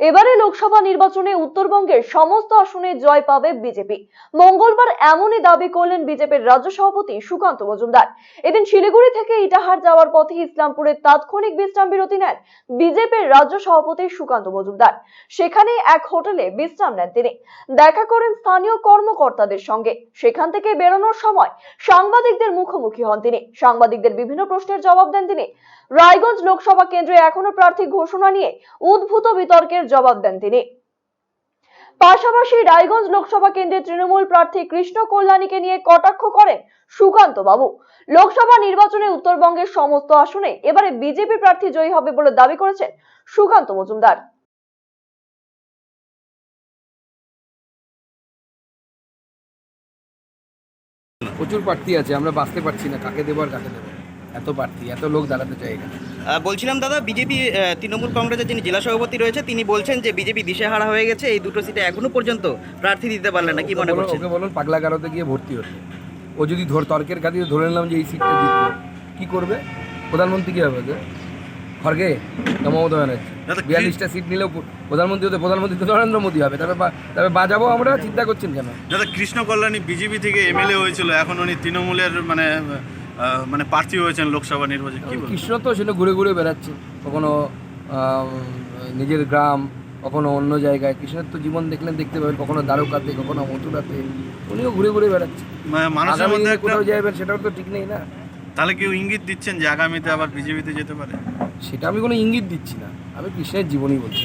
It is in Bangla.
এবারে লোকসভা নির্বাচনে উত্তরবঙ্গের সমস্ত আসনে জয় পাবে বিজেপি। মঙ্গলবার এমনই দাবি করলেন বিজেপির রাজ্য সভাপতি সুকান্ত মজুমদার। এদিন শিলিগুড়ি থেকে ইটাহার যাওয়ার পথে ইসলামপুরে তাৎক্ষণিক বিশ্রাম বিরতি নেন বিজেপির রাজ্য সভাপতি সুকান্ত মজুমদার। সেখানে এক হোটেলে বিশ্রাম নেন তিনি। দেখা করেন স্থানীয় কর্মকর্তাদের সঙ্গে। সেখান থেকে বেরোনোর সময় সাংবাদিকদের মুখোমুখি হন তিনি। সাংবাদিকদের বিভিন্ন প্রশ্নের জবাব দেন তিনি। রায়গঞ্জ লোকসভা কেন্দ্রে এখনও প্রার্থী ঘোষণা নিয়ে উদ্ভূত বিতর্কের জবাব দেন তিনি। পাশাপাশি রায়গঞ্জ লোকসভা কেন্দ্রে তৃণমূল প্রার্থী কৃষ্ণ কল্যাণীকে নিয়ে কটাক্ষ করেন সুকান্ত বাবু। লোকসভা নির্বাচনে উত্তরবঙ্গের সমস্ত আসনে এবারে বিজেপি প্রার্থী জয়ী হবে বলে দাবি করেছেন সুকান্ত মজুমদার। প্রচুর প্রার্থী আছে, আমরা বাঁচতে পারছি না, কাকে দেবো আর কাকে দেবো এত প্রার্থী, এত লোক দাঁড়াতে চাই এখানে। বলছিলাম দাদা বিজেপি তৃণমূল কংগ্রেসের যিনি জেলা সভাপতি রয়েছে তিনি বলছেন যে বিজেপি দিশেহারা হয়ে গেছে এই দুটো সিটে এখনও পর্যন্ত প্রার্থী দিতে পারলেন না কি মনে করছেন? ওকে বলুন পাগলা গারোতে গিয়ে ভর্তি হচ্ছে ও যদি ধর তর্কের খাতিরে ধরে নিলাম যে এই সিটটা জিতবে কি করবে? প্রধানমন্ত্রী কি হবে ওকে খড়গে মমতা ব্যানার্জি? বিয়াল্লিশটা সিট নিলেও প্রধানমন্ত্রী হতে প্রধানমন্ত্রী তো নরেন্দ্র মোদী হবে তবে বা- তবে বাজাবো আমরা চিন্তা করছেন কেন? দাদা কৃষ্ণ কল্যাণী বিজেপি থেকে এমএলএ হয়েছিল এখন উনি তৃণমূলের মানে মানে প্রার্থী হয়েছেন লোকসভা নির্বাচন কি কৃষ্ণ তো সেটা ঘুরে ঘুরে বেড়াচ্ছে কখনো নিজের গ্রাম কখনো অন্য জায়গায়। কৃষ্ণের তো জীবন দেখলেন দেখতে পাবেন কখনো দ্বারকাতে কখনো মথুরাতে উনিও ঘুরে ঘুরে বেড়াচ্ছে। মানে মানুষের মধ্যে কোথাও যাবেন সেটাও তো ঠিক নেই না। তাহলে কেউ ইঙ্গিত দিচ্ছেন যে আগামীতে আবার বিজেপিতে যেতে পারে? সেটা আমি কোনো ইঙ্গিত দিচ্ছি না আমি কৃষ্ণের জীবনই বলছি।